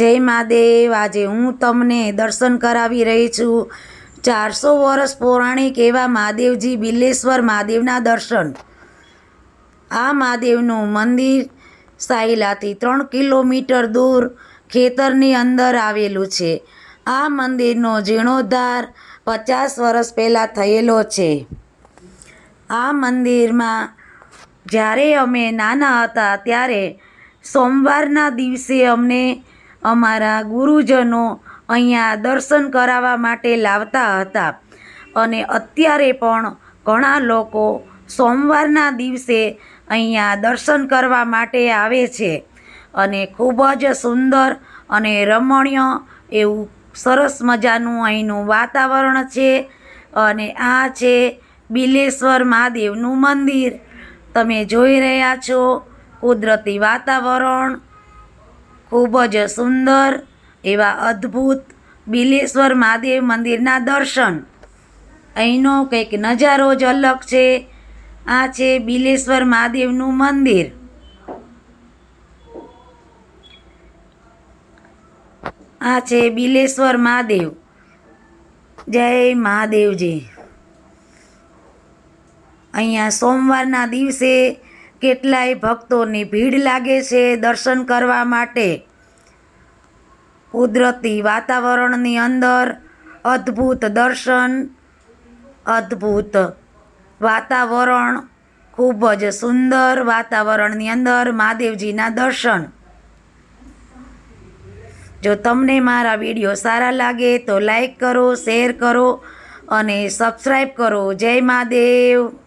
જય મહાદેવ, આજે હું તમને દર્શન કરાવી રહી છું. ચારસો વર્ષ પૌરાણિક એવા મહાદેવજી બિલ્લેશ્વર મહાદેવના દર્શન. આ મહાદેવનું મંદિર સાયલાથી ત્રણ કિલોમીટર દૂર ખેતરની અંદર આવેલું છે. આ મંદિરનો જીર્ણોદ્ધાર પચાસ વર્ષ પહેલાં થયેલો છે. આ મંદિરમાં જ્યારે અમે નાના હતા ત્યારે સોમવારના દિવસે અમને અમારા ગુરુજનો અહીંયા દર્શન કરાવવા માટે લાવતા હતા. અને અત્યારે પણ ઘણા લોકો સોમવારના દિવસે અહીંયા દર્શન કરવા માટે આવે છે. અને ખૂબ જ સુંદર અને રમણીય એવું સરસ મજાનું અહીંનું વાતાવરણ છે. અને આ છે બિલેશ્વર મહાદેવનું મંદિર. તમે જોઈ રહ્યા છો કુદરતી વાતાવરણ ખૂબ જ સુંદર એવા અદ્ભુત બિલેશ્વર મહાદેવ મંદિરના દર્શન. અહીંનો કંઈક નજારો જ અલગ છે. આ છે બિલેશ્વર મહાદેવનું મંદિર. આ છે બિલેશ્વર મહાદેવ. જય મહાદેવજી. અહીંયા સોમવારના દિવસે કેટલાય ભક્તોની ભીડ લાગે છે દર્શન કરવા માટે. કુદરતી વાતાવરણની અંદર અદ્ભુત દર્શન, અદ્ભુત વાતાવરણ, ખૂબ જ સુંદર વાતાવરણની અંદર મહાદેવજીના દર્શન. જો તમને મારા વીડિયો સારા લાગે તો લાઈક કરો, શેર કરો અને સબસ્ક્રાઈબ કરો. જય મહાદેવ.